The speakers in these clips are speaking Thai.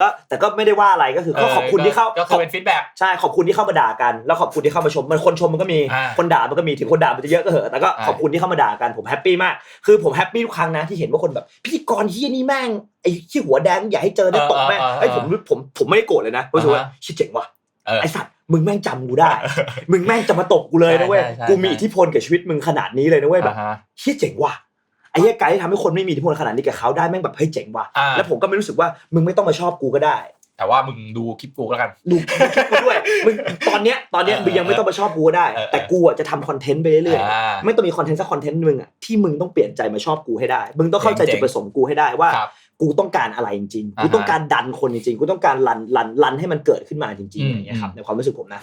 ก็แต่ก็ไม่ได้ว่าอะไรก็คือก็ขอบคุณที่เข้าก็คือเป็นฟีดแบ็กใช่ขอบคุณที่เข้ามาด่ากัน แล้วขอบคุณที่เข้ามาชมมันคนชมมันก็มีอ่าคนด่ามันก็มีถึงคนด่ามันจะเยอะก็เหอะแต่ก็อ่าขอบคุณที่เข้ามาด่ากันผมแฮปปี้มากคือผมแฮปปี้ทุกครั้งนะที่เห็นว่าคนแบบพิธีกรที่นี่แม่งไอ้ที่หัวแดงอย่าให้เจอได้ตกแม่งไอ้ยผมผมผมไม่ได้โกรธเลยนะรู้สึกว่าชิเจ๋งว่ะเออไอ้สัตว์มึงแม่งจำกูได้ มึงแม่งจะมาตกกูเลยนะเว้ยใช่ใช่กูมีใช่อิทธิพลกับชีวิตมึงขนาดนี้เลยนะเว้ยแบบอ่าฮะเฮียเจ๋งว่ะไอ้ เฮียไกด์ที่ทำให้คนไม่มีอิทธิพลขนาดนี้กับเขาได้แม่งแบบเฮ้ยเจ๋งว่ะอ่า แล้วผมก็ไม่รู้สึกว่ามึงไม่ต้องมาชอบกูก็ได้ แต่ว่ามึงดูคลิปกูแล้วกัน ดูคิดกูด้วยมึงตอนเนี้ยตอนเนี้ยเออมึงยังไม่ต้องมาชอบกูก็ได้ เออเออ แต่กูอะจะทำคอนเทนต์ไปเรื่อยอ่า ๆไม่ต้องมีคอนเทนต์สักคอนเทนต์หนึ่งอะที่มึงต้องเปลี่ยนใจมาชอบกูให้ได้ มึงต้องเข้าใจเจ๋งๆ จุดประสงค์กูให้ได้ว่า ครับ กูต้องการอะไรจริงๆ อ่ากูฮะต้องการดันคนจริงๆ กูต้องการรันรันรันให้มันเกิดขึ้นมาจริงๆอืมอย่างเงี้ยครับอืมในความรู้สึกผมนะ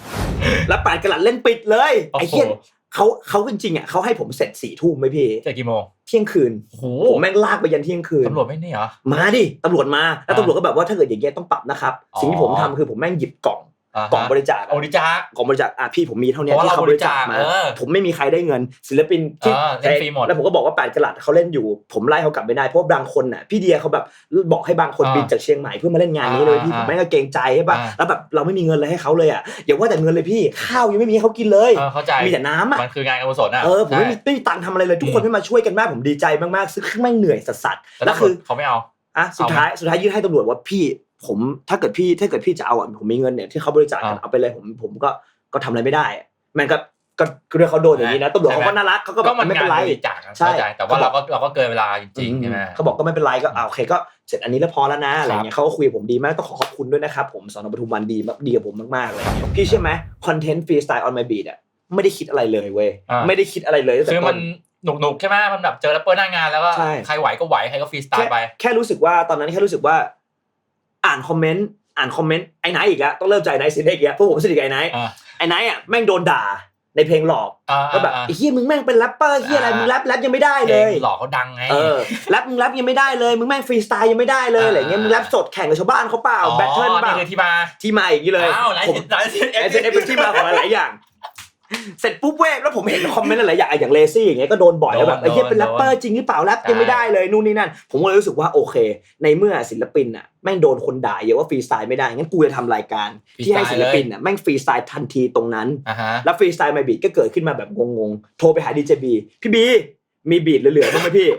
แล้วปาดกระหลัดเล่นปิดเลยโอ้โห ไอ้เหี้ยเขาเขาจริงๆอะเขาให้ผมเสร็จสี่ทุ่มไหมพี่ เจอกี่โมง เที่ยงคืนโอ้โหผมแม่งลากไปยันเที่ยงคืนตำรวจไม่นี่เหรอมาดิตำรวจมาแล้วอ่าตำรวจก็แบบว่าถ้าเกิดอย่างเงี้ยต้องปรับนะครับอ๋อสิ่งที่ผมทำคือผมแม่งหยิบกล่องาฮะ กล่องบริจาคเอาบริจาคกล่องบริจาคอะพี่ผมมีเท่านี้เพราะที่ว่าเขาเราบริจาคมาบริจาคเออผมไม่มีใครได้เงิน ศิลปินที่เออเล่นฟรีหมดแล้วผมก็บอกว่าแปดกะลัดเขาเล่นอยู่ ผมไล่เขากลับไม่ได้เพราะว่าบางคนน่ะพี่เดียเขาแบบบอกให้บางคนอ่าบินจากเชียงใหม่เพื่อมาเล่นงานนี้เลยพี่อ่าผมแม่งก็เกรงใจใช่ป่ะอ่าแล้วแบบเราไม่มีเงินเลยให้เขาเลยอะอย่าว่าแต่เงินเลยพี่ข้าวยังไม่มีให้เขากินเลยเออเข้าใจมีแต่น้ำอะมันคืองานการกุศลอะเออผมไม่มีใช่ไม่มีตังค์ทำอะไรเลยทุกคนอืมไม่มาช่วยกันมากผมดีใจมากๆซึ่งแม่งเหนื่อยสัสๆแต่แล้วตำรคืวจอเขาไม่เอาอะสุดท้ายสุดท้ายยื่นให้ตำรวจว่าพี่ ผมถ้าเกิดพี่ถ้าเกิดพี่จะเอาอะผมมีเงินเนี่ยที่เขาบริจาคกันอ่าเอาไปเลยผมผมก็ก็ทำอะไรไม่ได้อะมันก็ก็ก็เรื่องเขาโดนอย่างนี้นะตำรวจเขาก็น่ารักเขาก็แบก็บมันไม่งาเป็นนไรบริจาคอะใช่เข้าใจแต่ว่าเราก็เราก็เกินเวลาจริงๆใช่ไหมเขาบอกก็ไม่เป็นไรก็อ่าโอเคก็เสร็จอันนี้แล้วพอแล้วนะอะไรเงี้ยเขาก็คุยกับผมดีมากต้องขอขอบคุณด้วยนะครับผมสอนอปทุมวันดีมากดีกับผมมากๆเลยพี่เชื่อไหมคอนเทนต์ฟรีสไตล์ออนไมบีดอะไม่ได้คิดอะไรเลยเว้ยอ่าไม่ได้คิดอะไรเลยตั้งแต่คือต้มันนหนุกๆใช่ไหมมันแบบเจอแรปเปอร์หน้างานแล้วก็ใช่ใครไหวก็ไหวใครก็ฟรีสไตแค่ล์ไปแค่รู้สึกว่าตอนนั้นแค่รู้สึกว่า อ่านคอมเมนต์อ่านคอมเมนต์ไอ้ไนท์อีกแล้วต้องเริ่มใจไนท์สิเด็กอีกแล้วเพราะผมสนิทกับไอ้ไนท์อ่าไอ้ไนท์อะแม่งโดนด่าในเพลงหลอกอ่าก็แบบอ่าไอ้เฮียมึงแม่งเป็นแรปเปอร์เฮียอะไรอ่ามึมึงแรปแรปยังไม่ได้เพเลลงยหลอกเขาดังไงเออแรปมึงแรปยังไม่ได้เลยมึงแม่งฟรีสไตล์ยังไม่ได้เลยอ่าอะไรเงี้ยมึงแรปสดแข่งกับชาวบ้านเขาเปล่าอ๋อแบทเทิลเปล่านี่คือที่มาที่มาอย่างนี้เลยอ้าวไลผมฟ์ไลฟ์เอไอ้เป็นเป็นที่มาของหลายๆอย่าง เสร็จปุ๊บเว้ยแล้วผมเห็นคอมเมนต์หลายๆอย่างอย่างเลซี่อย่างเงี้ยก็โดนบ่อยแล้วแบบไอ้เหี้ยเป็นแรปเปอร์จริงหรือเปล่าแรปยังไม่ได้เลยนู่นนี่นั่น ผมก็เลยรู้สึกว่าโอเค ในเมื่อศิลปินอะแม่งโดนคนด่าเยอะว่าฟรีสไตล์ไม่ได้งั้นกูจะทำรายการที่ให้ศิลปินอะแม่งฟรีสไตล์ทันทีตรงนั้นอ่าฮะแล้วฟรีสไตล์ไมบีดก็เกิดขึ้นมาแบบงงๆโทรไปหาดีเจบีพี่บีมีบีดเหลือๆบ้างไหมพี่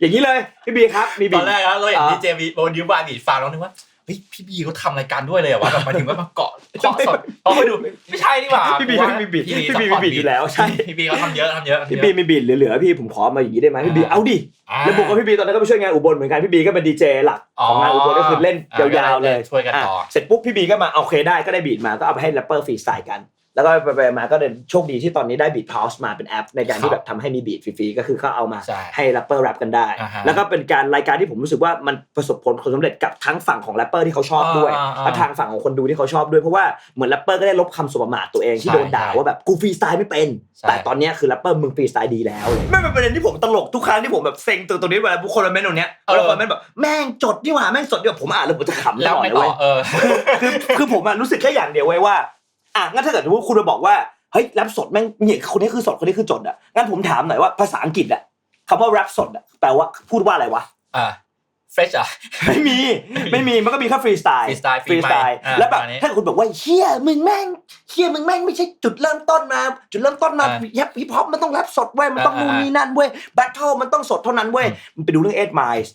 อย่างนี้เลยพี่บีครับมีตบีอดนแรกแล้วเราเห็นอ่าดีเจบีโบนิวบาบีดฟังแล้วนึกว่าเฮ้ยพี่บีเขาทำรายการด้วยเลยเหรอวะแบบหมายถึงว่ามาเกาะ เกาะสดพอไปดูไม่ใช่นี่หว่าพี่บีว่าไม่มีบีดพี่พี่บีซัพพมีร์ตบีดอยู่แล้วใช่พี่บีเขาทำเยอะทำเยอะทำเยพี่อะบีมีบีดเหลือๆพี่ผมขอมาอย่างนี้ได้ไหมพี่บีอ่าเอาดิอ่าแล้วบอกว่าพี่บีตอนนั้นก็ไปช่วยงานอุบลเหมือนกันพี่บีก็เป็นดีเจหลักของงานอุบลก็คือเล่นอ๋อยาวๆเลยช่วยกันต่อะเสร็จปุ๊บพี่บีก็มาโอเคได้ก็ได้บีดมาก็เอาไปให้แรปเปอร์ฟรีสไตล์กัน แล้วก็ไปๆมาก็เดินโชคดีที่ตอนนี้ได้บีดพาวส์มาเป็นแอป ในการที่ครับแบบทำให้มีบีดฟรีๆก็คือเขาเอามาใช่ให้แรปเปอร์แรปกันได้อ่าฮะแล้วก็เป็นการรายการที่ผมรู้สึกว่ามันประสบผลสำเร็จกับทั้งฝั่งของแรปเปอร์ที่เขาชอบด้วยอ่าอ่าและทางฝั่งของคนดูที่เขาชอบด้วยเพราะว่าเหมือนแรปเปอร์ก็ได้ลบคำสบประมาทตัวเองที่ใช่โดนด่าใช่ว่าแบบกูฟรีสไตล์ไม่เป็นใช่แต่ตอนเนี้ยคือแรปเปอร์มึงฟรีสไตล์ดีแล้วไม่เป็นประเด็นที่ผมตลกทุกครั้งที่ผมแบบเซ็งตัวตัวนี้เวลาบุคคลมาเมนต์ตรงเนี้ยเวลาคนเมนต์แบบแม่งจดนี่หว่าแม่งสดเดียวผมอ่านแล้วผมจะขำตแล้วลอดไม่เลยต่อเว้ยเออคือคือผมอะรู้สึกแค่อย่างเดียวไว้ยว่า อะงั้นถ้าเกิดสมมติคุณมาบอกว่าเฮ้ยแรปสดแม่งเนี่ยคนนี้คือสดคนนี้คือจดอะงั้นผมถามหน่อยว่าภาษาอังกฤษอะคำว่าแรปสดอะแปลว่าพูดว่าอะไรวะอ่าเฟรชอะไม่มีไม่มีมันก็มีแค่ฟรีสไตล์ freestyle ฟรีสไตล์อ่าแล้วแบบประมาณนี้ถ้าคุณบอกว่าเฮียมึงแม่งเฮียมึงแม่งไม่ใช่จุดเริ่มต้นมา จุดเริ่มต้นมาอ่าแยบฮิปฮอปมันต้องแรปสดเว้ยมันต้องอ่านู่นอ่านี่นั่นเว้ยแบทเทิลมันต้องสดเท่านั้นเว้ยอืมมันไปดูเรื่องเอ็ดไมล์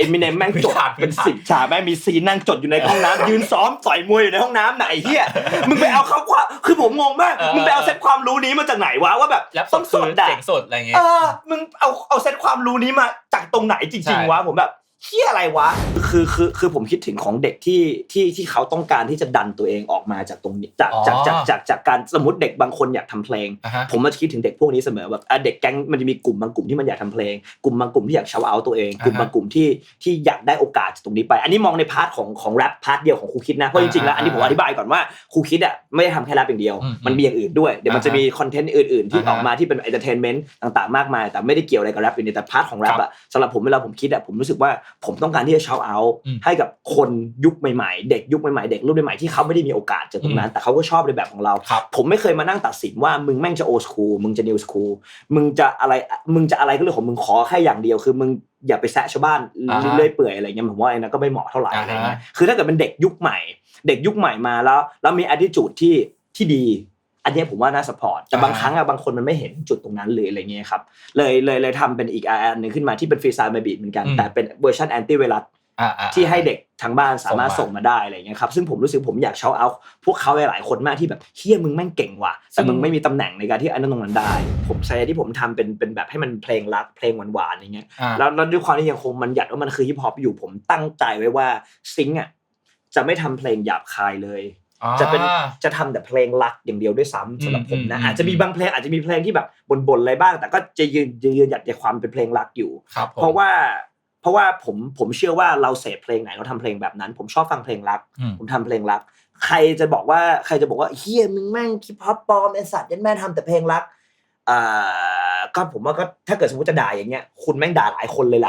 เอ็มมิเนมแม่งจดพื้นฐานเป็นพื้นฐานสิบฉากแม่งมีซีนนั่งจดอยู่ในห้องน้ำยืนซ้อมต่อยมวยอยู่ในห้องน้ำไหนเฮียมึงไปเอาเขาความคือผมงงมากเออมึงไปเอาเซตความรู้นี้มาจากไหนวะว่าแบบแรปสต้ดองคืสอดอะเจ๋งสุดอะไรเงี้ยเออมึงเอาเอาเซตความรู้นี้มาจากตรงไหนจใช่ริงๆวะผมแบบ เฮียอะไรวะ คือคือคือผมคิดถึงของเด็กที่ที่ที่เขาต้องการที่จะดันตัวเองออกมาจากตรงนี้จากอ๋อจากจากจากจากการสมมติเด็กบางคนอยากทำเพลงอ่าฮะผมมาคิดถึงเด็กพวกนี้เสมอแบบอะเด็กแก๊งมันจะมีกลุ่มบางกลุ่มที่มันอยากทำเพลง กลุ่มบางกลุ่มที่อยากเชาเอาตัวเองกลุ่มอ่าฮะบางกลุ่มที่ที่อยากได้โอกาสจากตรงนี้ไป อันนี้มองในพาร์ทของของแรปพาร์ทเดียวของครูคิดนะเพราะจริงๆแล้วอ่าอันนี้ผมอธิบายก่อนว่าครูคิดอะไม่ได้ทำแค่แรปอย่างเดียวอืมมันมีอย่างอื่นด้วยเดี๋ยวมันอ่าฮะจะมีคอนเทนต์อื่นๆ ที่อ่าฮะออกมาที่เป็นเอนเตอร์เทนเมนต์ต่างๆมากมาย แต่ไม่ได้เกี่ยวอะไรกับแรปอยู่ในแต่พาร์ทของแรปครับอะสำหรับผมเวลาผมคิดอะผมรู้สึกว่าผมต้องการที่จะเชาเอาอืมให้กับคนยุคใหม่ๆ เด็กยุคใหม่ๆ เด็กรุ่นใหม่ๆที่เขาไม่ได้มีโอกาสจากตรงนั้น แต่เขาก็ชอบในแบบของเราครับผมไม่เคยมานั่งตัดสินว่ามึงแม่งจะโอสคูลมึงจะนิวสคูลมึงจะอะไรมึงจะอะไรก็เรื่องของมึงขอแค่อย่างเดียวคือมึงอย่าไปแซะชาวบ้านอ่าฮะเรื่อยเปื่อยอะไรเงี้ยผมว่าไอ้นั้นก็ไม่เหมาะเท่าไหร่อ่าฮะอะไรเงี้ยคือถ้าเกิดเป็นเด็กยุคใหม่ เด็กยุคใหม่มาแล้ว แล้วมี attitude ที่ที่ดี อันเนี้ยผมว่าน่าสปอร์ตแต่บางครั้งอะบางคนมันไม่เห็นจุดตรงนั้นเลยอะไรเงี้ยครับเลยเลยเลยทำเป็นอีกอันหนึ่งขึ้นมาที่เป็นฟรีไซด์มาบีดเหมือนกันอืมแต่เป็นเวอร์ชันแอนตี้ไวรัสอ่าอ่าที่ให้เด็กทางบ้านสามารถส่ส่งงมามาได้อะไรเงี้ยครับซึ่งผมรู้สึกผมอยากเช้าเอา พวกเขาหลายๆคนมากที่แบบเฮียมึงแม่งเก่งว่ะซึ่แต่งมึงไม่มีตำแหน่งในการที่อันนั้นตรงนั้นได้ ผมใช้ที่ผมทำเป็นเป็นแบบให้มันเพลงรักเพลงหวานๆอย่างเงี้ยอ่าแล้วแล้วด้วยความที่ยังคงมันหยัดว่ามันคือฮิปฮอปอยู่ผมตั้งใจไว้ว่าซิงค์อะจะไม่ทำเพลงหยาบคายเลย จะเป็นจะทำแต่เพลงรักอย่างเดียวด้วยซ้ำสำหรับผมนะอืมอาจจะมีบางเพลงอาจจะมีเพลงที่แบบบ่นๆอะไรบ้าง แต่ก็จะยืนจะยืนหยัดในความเป็นเพลงรักอยู่ครับผมเพราะว่าเพราะว่าผมผมเชื่อว่าเราเสพเพลงไหนเราทำเพลงแบบนั้น ผมชอบฟังเพลงรักอืมผมทำเพลงรัก ใครจะบอกว่าใครจะบอกว่าเฮียมึงแม่งคิปฮอปปลอมไอสัตว์ยันแม่ทำแต่เพลงรักอ่าก็ผมว่าก็ถ้าเกิดสมมติจะด่าอย่างเงี้ยคุณแม่งด่าหลายคนเลยล่ะ